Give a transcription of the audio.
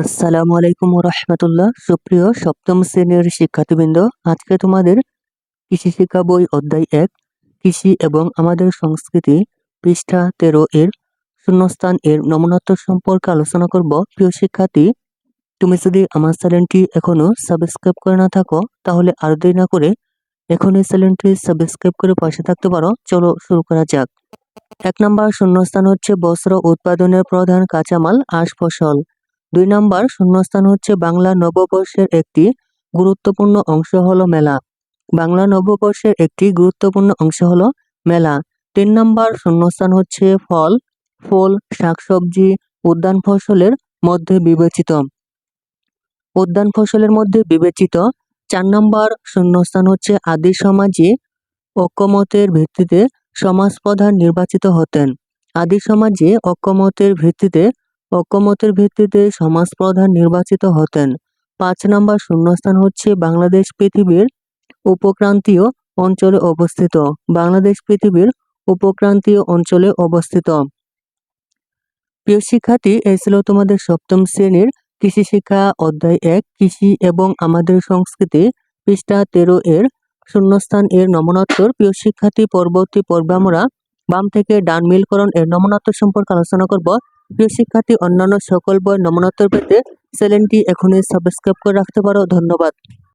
আসসালামু আলাইকুম রহমতুল্লাহ সুপ্রিয় সপ্তম শ্রেণির শিক্ষার্থীবৃন্দ, আজকে তোমাদের কৃষি শিক্ষা বই অধ্যায় এক, কৃষি এবং আমাদের সংস্কৃতি পৃষ্ঠা তেরো এর শূন্যস্থান এর নমনত্ব সম্পর্কে আলোচনা করব। প্রিয় শিক্ষার্থী, তুমি যদি আমার চ্যানেলটি এখনও সাবস্ক্রাইব করে না থাকো, তাহলে আর দেরি না করে এখন এই চ্যানেলটি সাবস্ক্রাইব করে পাশে থাকতে পারো। চলো শুরু করা যাক। এক নম্বর শূন্যস্থান হচ্ছে বস্ত্র উৎপাদনের প্রধান কাঁচামাল আশ ফসল। দুই নম্বর শূন্যস্থান হচ্ছে বাংলা নববর্ষের একটি গুরুত্বপূর্ণ অংশ হলো মেলা। বাংলা নববর্ষের একটি গুরুত্বপূর্ণ অংশ হলো মেলা। তিন নম্বর শূন্যস্থান হচ্ছে ফল। ফুল, শাকসবজি, উদ্যান ফসলের মধ্যে বিবেচিত। উদ্যান ফসলের মধ্যে বিবেচিত। চার নম্বর শূন্যস্থান হচ্ছে আদি সমাজে ঐক্যমতের ভিত্তিতে সমাজ প্রধান নির্বাচিত হতেন। আদি সমাজে ঐক্যমতের ভিত্তিতে ঐক্যমতের ভিত্তিতে সমাজ প্রধান নির্বাচিত হতেন। পাঁচ নম্বর শূন্যস্থান হচ্ছে বাংলাদেশ পৃথিবীর উপক্রান্তীয় অঞ্চলে অবস্থিত। বাংলাদেশ পৃথিবীর উপক্রান্তীয় অঞ্চলে অবস্থিত। প্রিয় শিক্ষার্থী, এই ছিল তোমাদের সপ্তম শ্রেণির কৃষি শিক্ষা অধ্যায় এক, কৃষি এবং আমাদের সংস্কৃতি পৃষ্ঠা তেরো এর শূন্যস্থান এর নমনোত্তর। প্রিয় শিক্ষার্থী, পরবর্তী পর্বে আমরা বাম থেকে ডান মিলকরণ এর নমনোত্তর সম্পর্কে আলোচনা করব। প্রিয় শিক্ষার্থী অন্যান্য সকল বই নমনোত্তর পেতে চ্যানেলটি এখনই সাবস্ক্রাইব করে রাখতে পারো। ধন্যবাদ।